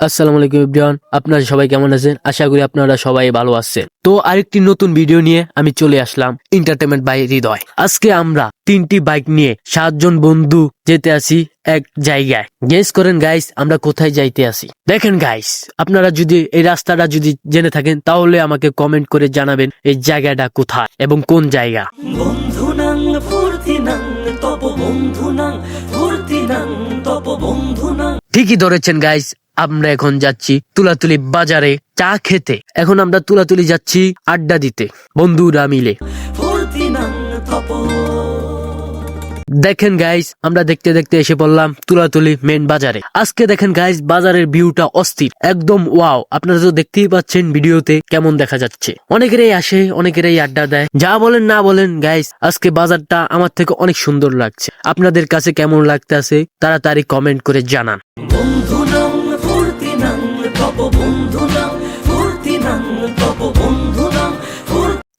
আসসালামু আলাইকুম ইব্রান আপনারা সবাই কেমন আছেন? আশা করি আপনারা সবাই ভালো আছেন। তো আরেকটি নতুন ভিডিও নিয়ে আমি চলে আসলাম এন্টারটেনমেন্ট বাই হৃদয় আজকে আমরা তিনটি বাইক নিয়ে সাতজন বন্ধু যেতে আসি এক জায়গায়। গেস করেন গাইস আমরা কোথায় যাইতে আসি দেখেন গাইস আপনারা যদি এই রাস্তাটা যদি জেনে থাকেন তাহলে আমাকে কমেন্ট করে জানাবেন এই জায়গাটা কোথায় এবং কোন জায়গা। তপ তপ ঠিকই ধরেছেন গাইস আমরা এখন যাচ্ছি তুলাতুলি বাজারে চা খেতে। এখন আমরা তুলাতুলি যাচ্ছি আড্ডা দিতে, বন্ধুরা মিলে। দেখেন গাইস আমরা দেখতে দেখতে এসে পড়লাম তুলাতুলি মেন বাজারে। আজকে দেখেন গাইস বাজারের ভিউটা অস্থির, একদম ওয়াও আপনারা তো দেখতেই পাচ্ছেন ভিডিওতে কেমন দেখা যাচ্ছে। অনেকেরই আসে, অনেকেরই আড্ডা দেয়। যা বলেন না বলেন গাইস আজকে বাজারটা আমার থেকে অনেক সুন্দর লাগছে। আপনাদের কাছে কেমন লাগতে আছে তাড়াতাড়ি কমেন্ট করে জানান।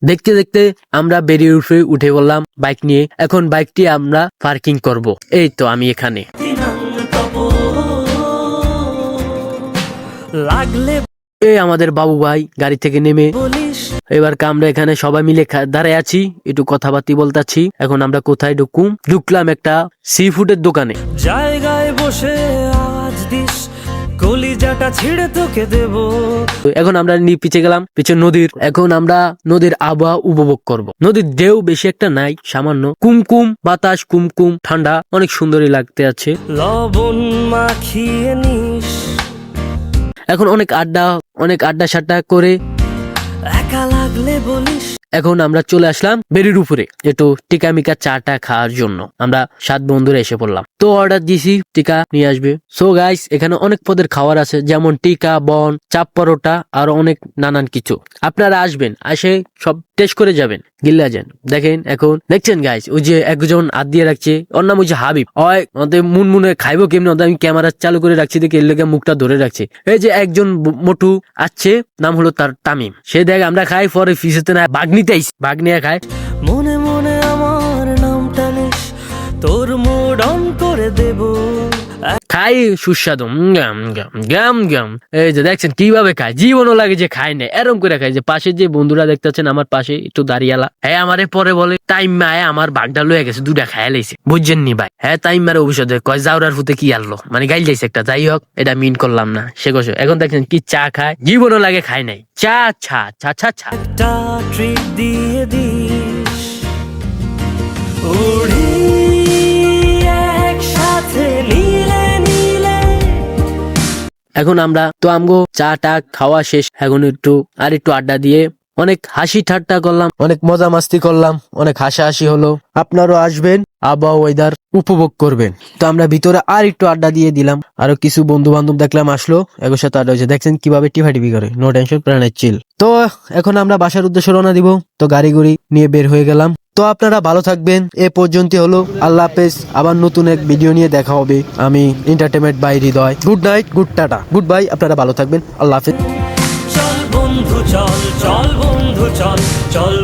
দেখতে দেখতে আমরা বেরিয়ে উঠে উঠে বললাম বাইক নিয়ে এখন বাইকটি আমরা পার্কিং করব। এই তো আমি এখানে। লাগলে এই আমাদের বাবু ভাই গাড়ি থেকে নেমে এবার আমরা এখানে সবাই মিলে দাঁড়ায় আছি একটু কথাবার্তি বলতাছি এখন আমরা কোথায় ঢুকুম ঢুকলাম একটা সি ফুডের দোকানে। জায়গায় বসে আওয়াজ দিস কলিজাটা ছিঁড়ে তোকে দেব। তো এখন আমরা নি পিছে গেলাম পিছে নদীর এখন আমরা নদীর আবহাওয়া উপভোগ করব। নদীর ঢেউ বেশি একটা নাই সামান্য। কুমকুম বাতাস কুমকুম ঠান্ডা অনেক সুন্দরই লাগতে আছে। লবণ মাখিয়ে নিস। এখন অনেক আড্ডা অনেক আড্ডা সাড্ডা করে একা লাগলে বলিস এখন আমরা চলে আসলাম বেরির উপরে একটু টিকা মিকা চাটা খাওয়ার জন্য। আমরা সাত বন্ধুরা এসে পড়লাম। তো অর্ডার দিয়েছি টিকা নিয়ে আসবে। সো গাইস এখানে অনেক পদের খাবার আছে, যেমন টিকা, বন, চাপ পরোটা, আর অনেক নানান কিছু। আপনারা আসবেন আসে সব টেস্ট করে যাবেন। গিল্লা যান। দেখেন এখন, দেখছেন গাইস ওই যে একজন হাত দিয়ে রাখছে, ওর নাম হচ্ছে হাবিব। হয় ওদের মুন মুনে খাইবো কেমনি? ওদের আমি ক্যামেরা চালু করে রাখছি, দেখে এর মুখটা ধরে রাখছে। এই যে একজন মোটু আছে, নাম হলো তার তামিম। সে দেখ, আমরা খাই, পরে ফিসেতে না বাগনিতে আইস বাগনিয়া খায়। মনে মনে আমার নামটা নিস তোর মুড অন করে দেব। খাই সুস্বাদু গাম গাম এই যে দেখছেন কীভাবে খায়, জীবনও লাগে যে খায় না, এরম করে খায়। যে পাশে যে বন্ধুরা দেখতেছেন আমার পাশে একটু দাঁড়িয়ালা। হ্যাঁ আমারে পরে বলে টাইম মায় আমার বাগডা লয়ে গেছে দুটা খায় লাইছে। বুঝছেন নি ভাই? হ্যাঁ টাইম মারে অভিষেক কয় যাওয়ার ফুতে কি আনলো? মানে গাইল যাইছে একটা, যাই হোক, এটা মিন করলাম না। সে কষে এখন দেখছেন কি চা খায়, জীবনও লাগে খায় নাই। চা ছা ছা ছা ছা দিয়ে এখন আমরা তো আমগো চা, টা খাওয়া শেষ। এখন একটু আর একটু আড্ডা দিয়ে অনেক হাসি ঠাট্টা করলাম। অনেক মজা মাস্তি করলাম, অনেক হাসাহাসি হলো। আপনারও আসবেন, আবহাওয়া ওয়েদার উপভোগ করবেন। তো আমরা ভিতরে আর একটু আড্ডা দিয়ে দিলাম। আরও কিছু বন্ধু বান্ধব দেখলাম আসলো, এগোর সাথে আড্ডা হয়েছে। দেখছেন কীভাবে টিভি করে নো টেনশন প্রাণের চিল তো এখন আমরা বাসার উদ্দেশ্যে রওনা দিব। তো গাড়ি গুড়ি নিয়ে বের হয়ে গেলাম। তো আপনারা ভালো থাকবেন। এ পর্যন্ত হলো। আল্লাহ হাফেজ। আবার নতুন এক ভিডিও নিয়ে দেখা হবে। আমি entertainment by Hridoy good night good tata good bye আপনারা ভালো থাকবেন। আল্লাহ হাফেজ। চল বন্ধু, চল চল বন্ধু, চল চল